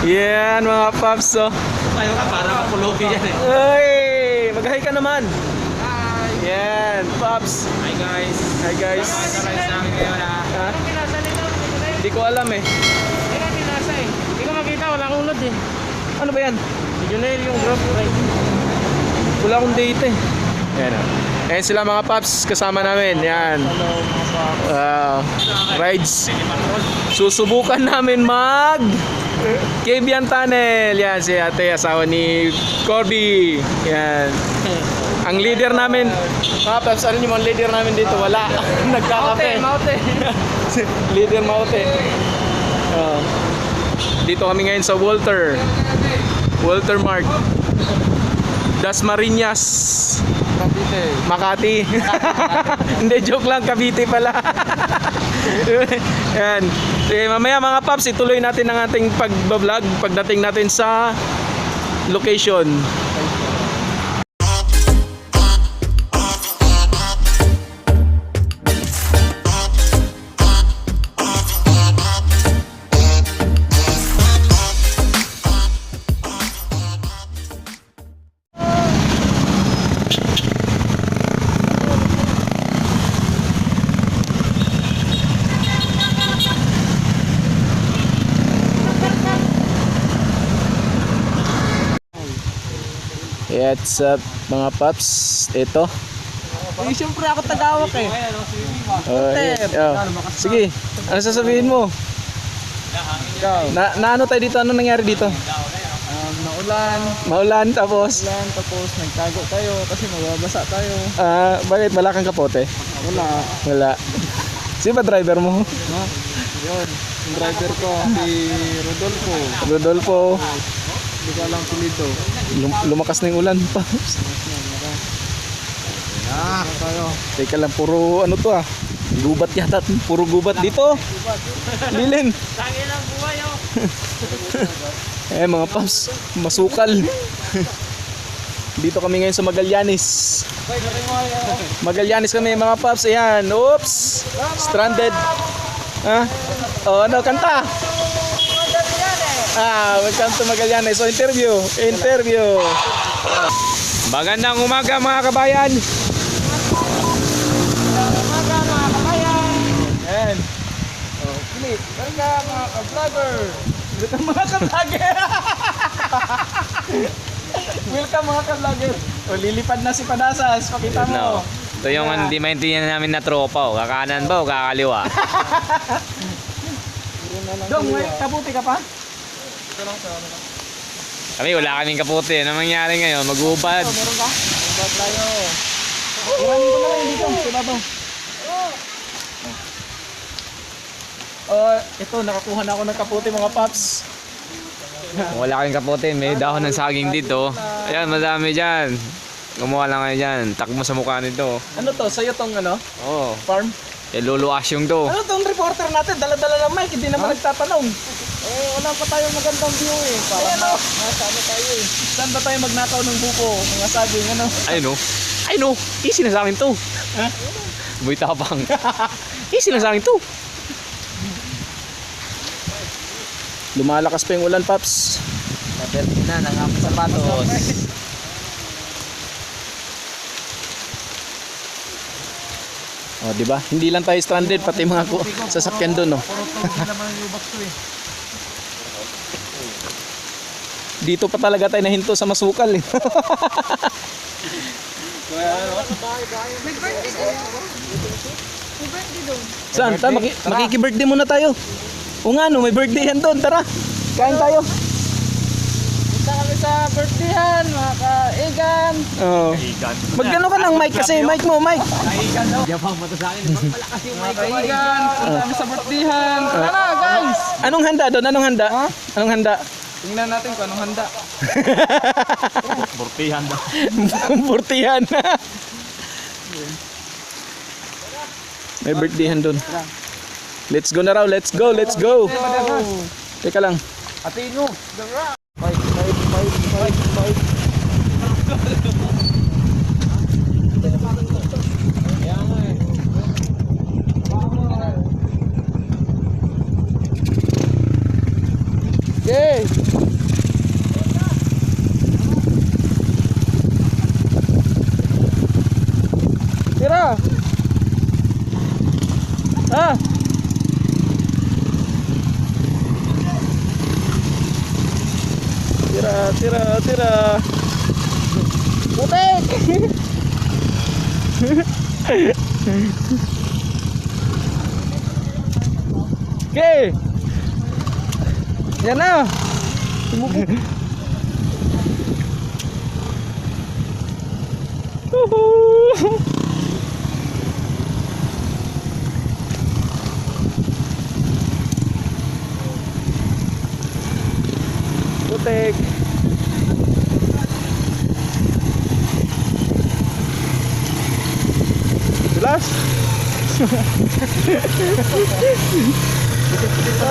Yan mga paps oh. Tayo ka para makulogi yan eh. Ay, mag-hi ka naman. Hi! Yan, paps. Hi guys! Hi guys. Ngayon ha. Hindi ko alam eh. Hindi ka pinasa eh. Hindi ko makita, walang ulod eh. Ano ba yan? Millionaire yung drop right. Wala akong date eh. Yan oh. Ayan sila mga paps kasama namin. Yan. Hello mga paps. Ah, rides. Susubukan namin mag Cabian Tunnel. Yan si ate asawa ni Corby. Yan. Ang leader namin, mga paps, ano yung mga leader namin dito? Wala. Nagkakape. Maute, leader Maute. Oh. dito kami ngayon sa Walter. Walter Mark. Das Marinas. Cavite. Makati. Hindi, joke lang. Cavite pala. Yan. Sige, mamaya mga paps, ituloy natin ang ating pagbablog pagdating natin sa location. What's up mga paps? Ito. Eh, siyempre ako tagawak eh. Oh, yeah. Oh. Sige, ano sasabihin mo? Na, na ano tayo dito? Ano nangyari dito? Um, naulan. Maulan tapos Ulan, tapos nagtago tayo kasi mababasa tayo. ah bakit wala kang kapote? Wala. Wala. Sino ba driver mo? No? Yun. Yung driver ko, si Rodolfo. Rodolfo. Hindi ko alam pulido. Lum- lumakas na yung ulan pa. Ah, tayo. Teka lang, puro ano to ah. Gubat yata. Puro gubat dito. Lilim. Tangi lang buhay oh. Eh mga paps, masukal. Dito kami ngayon sa Magallanes. Magallanes kami mga paps. Ayan, oops. Stranded. Ha? Oh, ano, kanta. Ah, welcome to Magallanes. So, interview. Interview. Magandang umaga mga kabayan. Umaga mga kabayan. Ayan. Oh, welcome mga ka-vlogger. Welcome mga ka-vlogger. Welcome mga ka-vlogger. O, lilipad na si Padasas. Pakita mo. No. Ito yung hindi maintindihan namin na tropa o. Kakanan ba o kakaliwa? Dong, may kabuti ka pa? Kami wala kaming kaputi. Ano mangyari ngayon? Magubad. Meron ka? Ubat tayo. Iranin ko na lang dito. Sila to. Oh, ito nakakuha na ako ng kaputi mga paps. Kung wala kaming kaputi, may dahon ng saging dito. Ayan, madami dyan. Gumawa lang kayo dyan. Takbo sa mukha nito. Ano to? Sa'yo tong ano? Oo. Oh, Farm? eh, lolo asyong to. Ano tong reporter natin? Dala-dala ng mic. Hindi naman nagtatanong. Eh, wala pa tayong magandang view eh. Para Ayan, na, oh. nasa ano tayo eh. Saan ba tayo magnakaw ng buko? Mga saging ano? Ayun o. Ayun o. Easy na sa akin to. Ha? Boy tapang. Easy na sa akin to. Lumalakas pa yung ulan, Paps. Mabelt na, nangapos sapatos. Oh, di ba? Hindi lang tayo stranded, pati mga ko sasakyan doon, no. Puro hindi naman yung box ko eh. Dito pa talaga tayo nahinto sa masukal, eh. May birthday ko. May birthday doon. Saan? Ta, maki- makiki-birthday muna tayo. O nga, no, may birthday yan doon. Tara, kain tayo. Punta kami sa birthdayhan, mga ka-egan. Oh. Magano ka ng mic kasi, mic mo, mic. Yabang mata sa akin. Malakas yung Mga ka-egan, punta kami sa birthdayhan. Tara na, guys! Anong handa doon? Anong handa? Ha? Anong handa? Tingnan natin kung anong handa. Burtihan daw. Burtihan. may birthdayhan doon. Let's go na raw, let's go, let's go. Teka lang. Atino, the rock. Fight, fight, fight, tira, tira. Putek! Okay. Yan na. Woohoo! Putek. Dulas. Ah,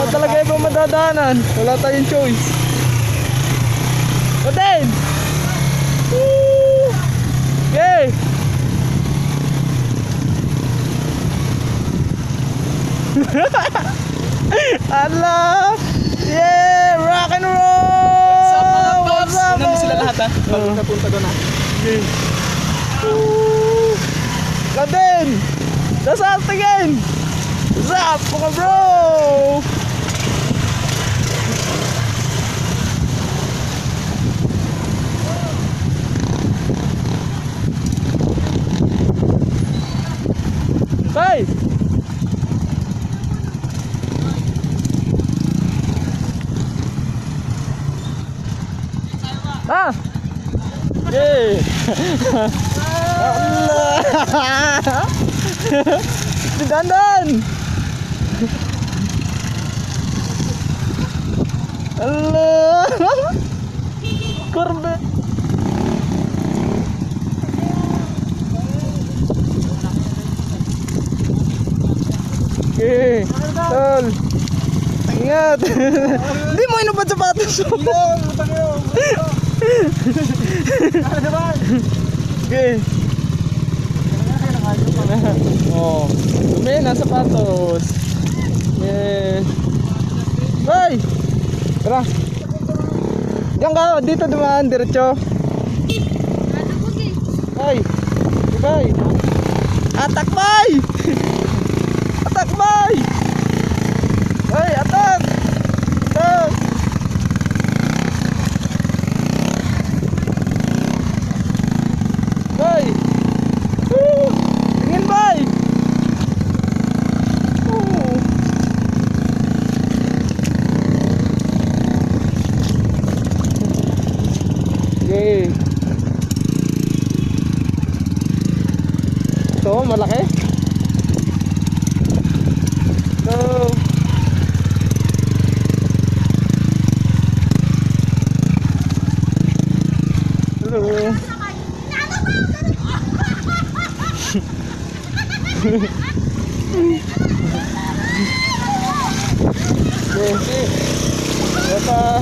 talaga ikaw madadaanan. Wala tayong choice. Woo! Okay! Ala! Yeah! Rock and roll! What's up, Nandun sila lahat ha. Pagpunta ko na. Okay. Woo! That's up again! What's up, mga bro? Tay! Ah! Yay! Allah! Dandan! Allah! Korbe! Okay, tol. Ingat. Hindi mo inubad sapatos. Okay. Oh, dumi na sapatos. Yes. Bye. Tara. Diyan ka, dito dumaan diretso. Bye. Bye. Atak bye. Atak bye. Hey, atak. Atak. Bye. Woo! Tingin bye. Woo! Yay. Ito, malaki. Ito. Hello. Okay. Bata.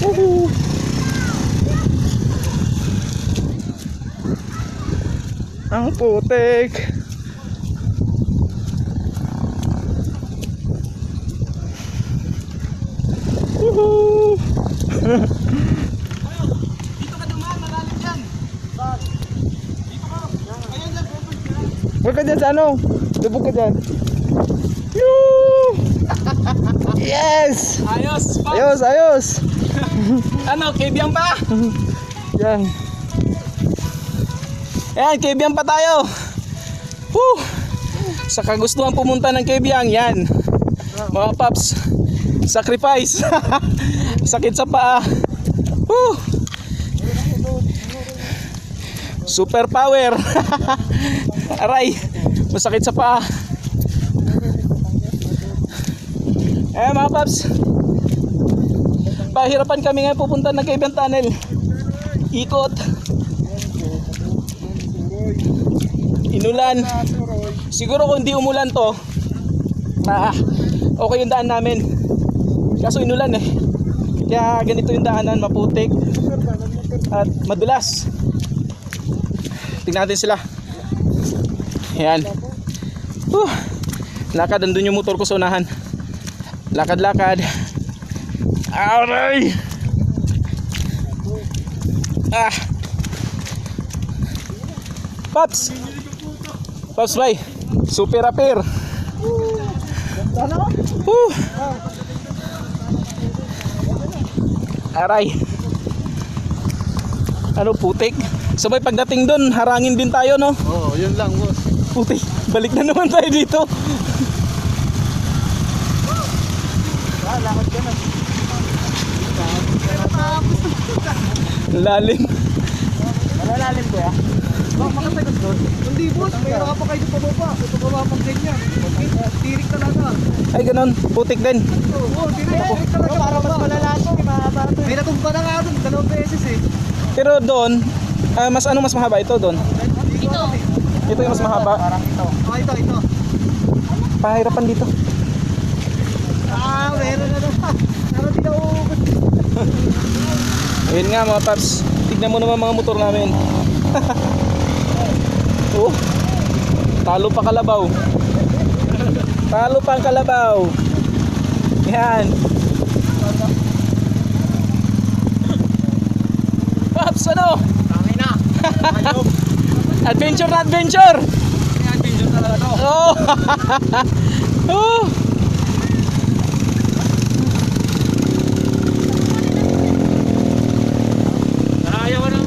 Woohoo. Ang putik. Woohoo. Huwag ka dyan sa ano? Lubog ka dyan. Yoo! Yes! Ayos! Pa! Ayos, ayos! Ano, kebiyan pa? Yan. Ayan, kebiyan pa tayo. Woo! Sa kagustuhan pumunta ng kebiyan, yan. Mga paps, sacrifice. Sakit sa paa. Woo! Super power. Aray, masakit sa paa. Eh mga paps, pahirapan kami ngayon pupunta ng Kebian Tunnel. Ikot. Inulan. Siguro kung hindi umulan to, ah, okay yung daan namin. Kaso inulan eh. Kaya ganito yung daanan, maputik at madulas. Tingnan natin sila. Ayan. Huh. Lakad, andun yung motor ko sa unahan. Lakad-lakad. Aray! Ah! Paps! Paps, bay! Super appear! Woo! Aray. Ano, putik? Sabay pagdating doon, harangin din tayo, no? Oo, yun lang boss. Putik, balik na naman tayo dito. Ah, lakad ka na. Lalim. Malalalim ko ya. Baka makatagot doon. Hindi boss, may ka pa kayo sa baba. Ito baba pang ganyan. Tirik talaga. Ay, ganun. Putik din. Oo, tirik. Tirik talaga. Para mas malalaso. May natumba na nga doon. Dalawang beses eh. Pero doon, ah, mas ano mas mahaba ito doon? Ito. Ito yung mas mahaba. Parang ito. Oh, ito, ito. Pahirapan dito. Ah, meron na naman. Pero di na uubos. Ayun nga mga paps. Tignan mo naman mga motor namin. oh. Talo pa kalabaw. Talo pa ang kalabaw. Yan. Paps, ano? Tangin na. Adventure na adventure! Adventure talaga to. Oh! oh!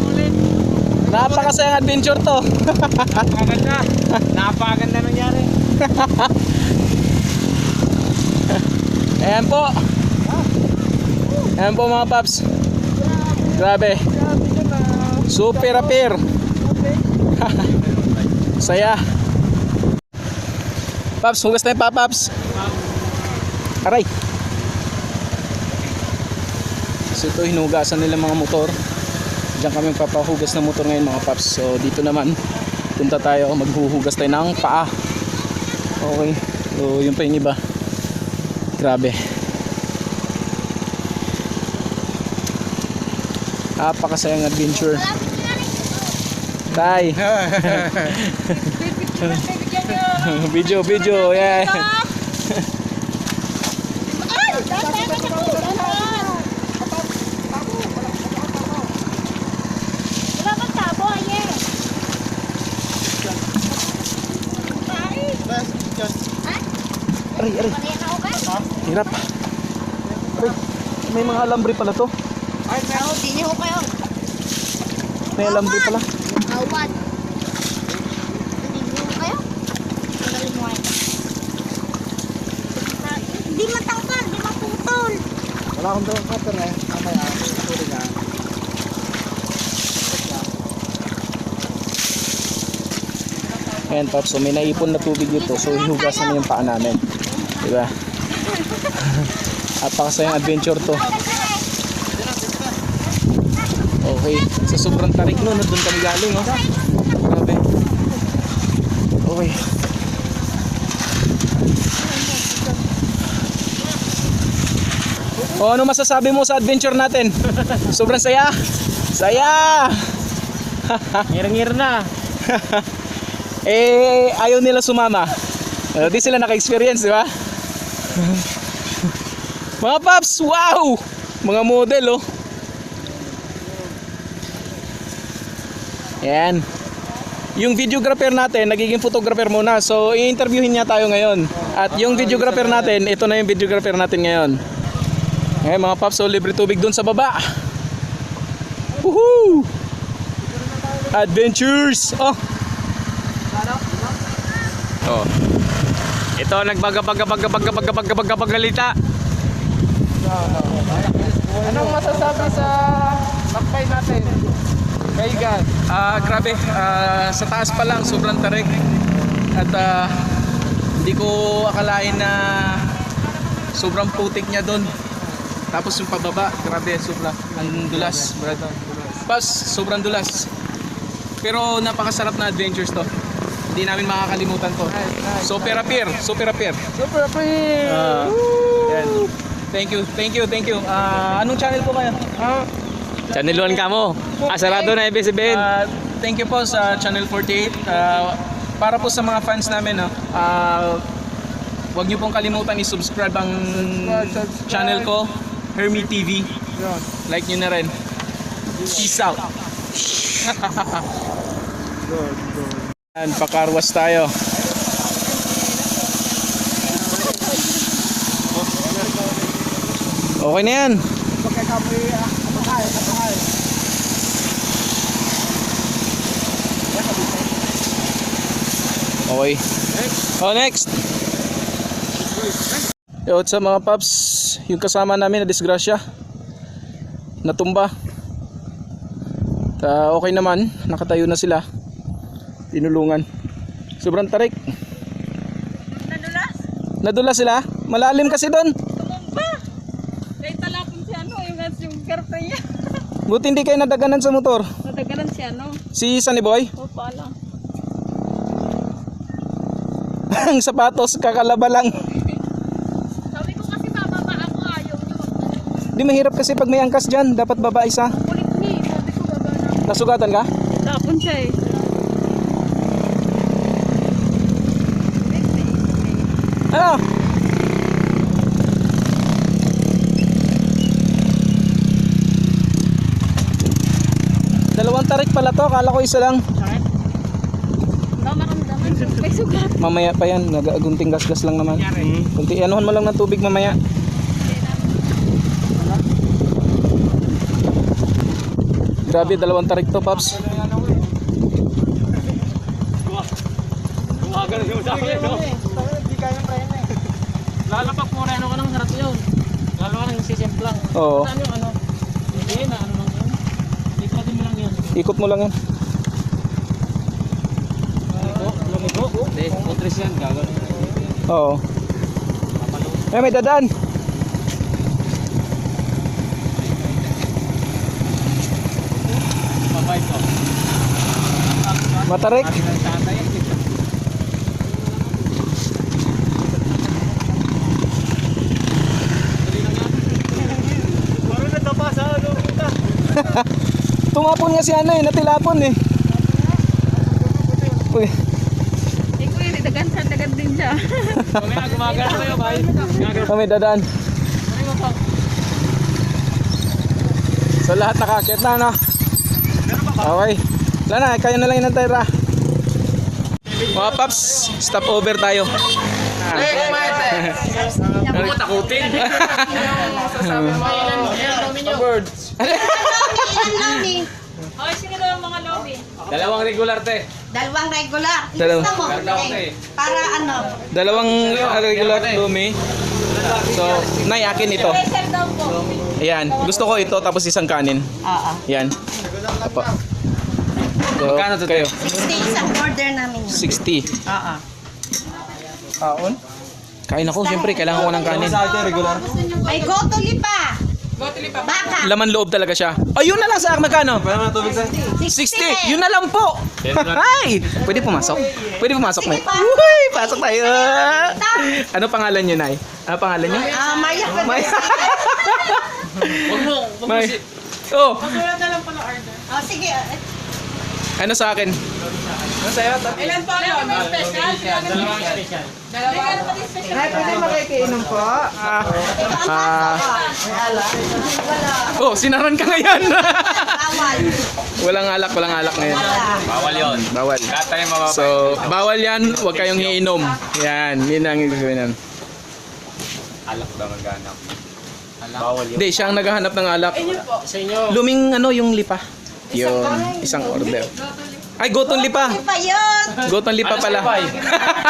Ulit. Napakasayang adventure to. Napakaganda. Napakaganda nangyari. Ayan po. Ayan po mga paps. Grabe. Super appear. Saya. Paps, hugas tayo pa, Paps. Aray. So ito, hinugasan nila mga motor. Diyan kami papahugas ng motor ngayon mga Paps. So dito naman, punta tayo, maghuhugas tayo ng paa. Okay. So yun pa yung iba. Grabe. Napakasayang adventure. Tay. video, video. Aye? Aray, aray. Hirap. Aray. May mga alambre pala to. Oo, di niyo kayo. May alambre pala. Awad. Di niyo kayo? Magaling mo kayo. Di matangkal, di maputol. Wala akong doon cutter eh. Mamaya, tuloy na. Ayan, Pops. So may naipon na tubig dito. So hihugasan na yung paa namin. Diba? Napakasayang adventure to. Okay. Sa sobrang tarik nun, no, doon kami galing, oh. Grabe. Okay. O ano masasabi mo sa adventure natin? Sobrang saya? Saya! Ngir-ngir na. eh, ayaw nila sumama. Uh, di sila naka-experience, di ba? Mga paps, wow! Mga model, oh. Yan. Yung videographer natin, nagiging photographer muna. So, i-interviewin niya tayo ngayon. At yung videographer natin, ito na yung videographer natin ngayon. Eh, mga paps, so libre tubig dun sa baba. Woohoo! Adventures! Oh! Oh. Ito nagbagabagabagabagabagabagagalita. Anong masasabi sa lakbay natin? Kaigan. Ah, grabe. Ah, sa taas pa lang, sobrang tarik. At ah, hindi ko akalain na sobrang putik niya doon. Tapos yung pababa, grabe, sobra. Ang dulas, brad. Pas, sobrang dulas. Pero napakasarap na adventures to. Hindi namin makakalimutan to. Super appear, super appear. Super! Ah, yan. Thank you, thank you, thank you. Ah, anong channel po kayo? Ah, Channel 1 ka mo. Asarado na ibig sabihin. Ah, thank you po sa Channel 48. Ah, para po sa mga fans namin, no, ah, huwag niyo pong kalimutan i-subscribe ang subscribe. channel ko, Hermie TV. Like niyo na rin. Peace out. Yan, pakarwas tayo. Okay na yan. Pagkakamoy, ah, Okay. Oh, next. Yo, what's up mga paps? Yung kasama namin na disgrasya. Natumba. Ta okay naman, nakatayo na sila. Tinulungan. Sobrang tarik. Nadulas? Nadula sila. Malalim kasi doon. Tumumba! Kaya talapon si ano, yung, yung girlfriend niya. Buti hindi kayo nadaganan sa motor. Natagalan si ano. Si Sunny Boy. O pala. Ang sapatos kakalaba lang. Sabi ko kasi bababa ako ayaw niyo. Di mahirap kasi pag may angkas dyan, dapat baba isa. Kulit ni, sabi ko baba na. Nasugatan ka? Tapon siya eh. Ano? Dalawang tarik pala to, kala ko isa lang. Wala maramdaman. May sugat. Mamaya pa yan, nagagunting gas-gas lang naman. Kunti, anuhan mo lang ng tubig mamaya. Grabe, dalawang tarik to, Paps. Ng. Lalapak mo rin ako ng harap yun. Lalo ka nang sisimplang. Oo, yung ano? Hindi na ano lang yun. Ikatin mo lang yun. ikot mo lang yan. Hindi, putris yan. Gagawin. Oo. Eh, may dadaan. Mabait ko. Matarik. Tumapon nga si ano eh, natilapon eh. Uy, Eh ko yun, dagan siya, dagan din siya. Mamaya gumagano kayo, bay. May dadaan. Ano mo? So lahat nakakit na, no? Okay. Wala na, kayo na lang inantay ra. Mga paps, stop over tayo. Ako takutin. Birds. Ilan lomi? Okay, sino daw ang mga lobby? Dalawang regular te. Dalawang regular. Dalawa. Ilista mo. Eh. eh. Para ano? Dalawang regular dumi. So, nay, akin ito. Special daw po. Ayan, gusto ko ito tapos isang kanin. Oo. Yan. Apo. So, Magkano to, kayo? 60 isang order namin. 60. Oo. Taon? Kain ako, siyempre, kailangan ko ng kanin. Regular. May gotoli pa. Baka. Laman loob talaga siya. Ayun na lang sa akin, magkano? Pwede mo na tubig sa? 60! Yun na lang po! Ay! Pwede pumasok? Pwede pumasok na. Uy! Pasok tayo! Ano pangalan niyo, Nay? Ano pangalan niyo? Ah, Maya May... Huwag mo. Huwag mo May... si... Oh, Oh, sige. Ano sa akin? Ano sa'yo? Ilan po ang special? Dalawang special. Nay, pwede makikiinom po. Ah, Ah. ko. oh, sinaran ka ngayon. Bawal. walang alak, walang alak ngayon. Bawal yun. Bawal. So, bawal yan. Huwag kayong iinom. Yan, yun ang ibig sabihin. Alak daw maghanap. Bawal yun. Hindi, siya ang naghahanap ng alak. Sa inyo. Luming ano, yung lipa. Yung isang order. Ay, gotong lipa. Ano pa yun? Gutom lipa Ano pala. sa'yo?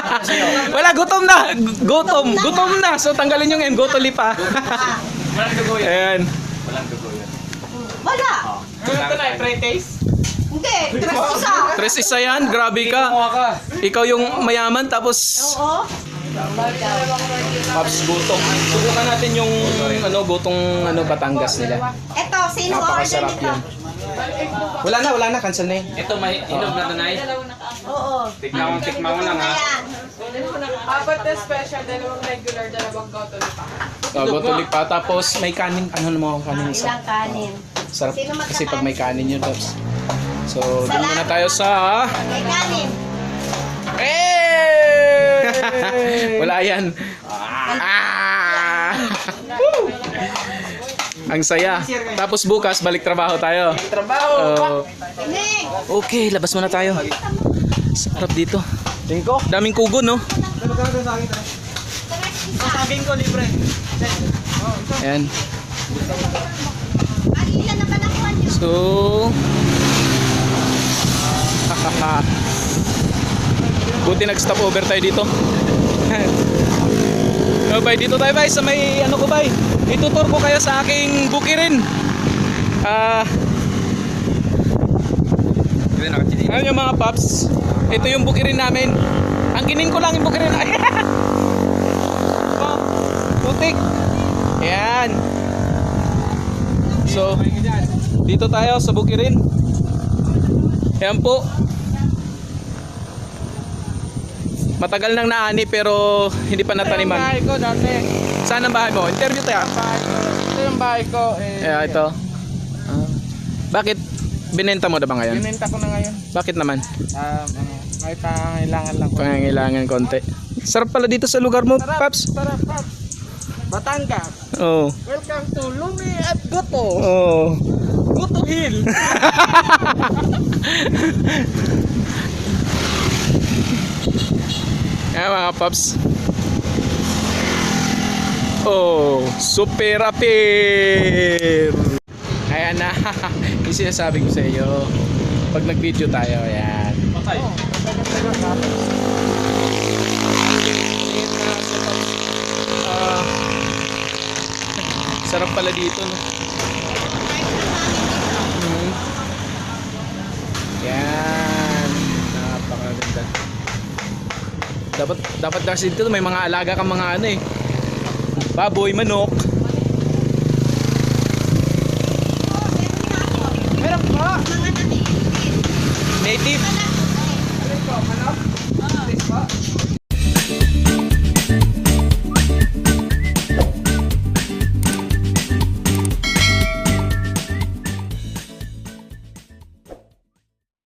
Wala, gutom na. Gutom. Gutom na. So, tanggalin yung M. Gutom lipa. Walang dugo yun. Ayan. Walang dugo yun. Wala. Ito na, pre-taste. Hindi. Tres isa. Tres isa yan. Grabe ka. ka. Ikaw yung mayaman tapos Oo. Pops gutom. Subukan natin yung ano gutong ano Batangas nila. Ito, sino order Napakasarap nito? Wala na, wala na. Cancel na yun. Ito may inog na tunay. Oo. Tikman mo lang ha. Apat na special, dalawang regular, dalawang cotton pa. Oh, gutong lipa. Tapos may kanin. Ano naman ang kanin isa? Ilang kanin. Sarap Sino magkakanin? kasi pag may kanin yun, Pops. So, doon muna tayo sa... May kanin. Eh! Wala yan. Ah! Ang saya. Tapos bukas, balik trabaho tayo. Trabaho! Oh, okay, labas muna tayo. Sarap dito. Tingko? Daming kugo, no? Saging ko libre. Ayan. So, buti nag-stop over tayo dito. Oh, bay, dito tayo bay sa may ano ko bay. Itutur ko kayo sa aking bukirin. Ah, ano yung mga paps? Ito yung bukirin namin. Ang ginin ko lang yung bukirin. Oh, putik. Ayan. So, dito tayo sa bukirin. Ayan po. Matagal nang naani pero hindi pa Ito nataniman. bahay ko dati. Saan ang bahay mo? Interview tayo. Bahay ko. Ito yung bahay ko. Eh, Yeah, ito. Ah. Bakit binenta mo na ba ngayon? Binenta ko na ngayon. Bakit naman? Um, ano, may pangailangan lang. Pangangailangan konti. Sarap pala dito sa lugar mo, Paps. Sarap, Paps. Batangas. Oo. Welcome to Lumi at Goto. Oo. Goto Hill. Ayan mga Paps. Oh, super apir. Ayan na. Yung sinasabi ko sa iyo. Pag nag-video tayo, ayan. Ah, sarap pala dito, no? Mhm. Yan. Napakaganda. Dapat kasi dito may mga alaga kang mga ano eh. Baboy, manok.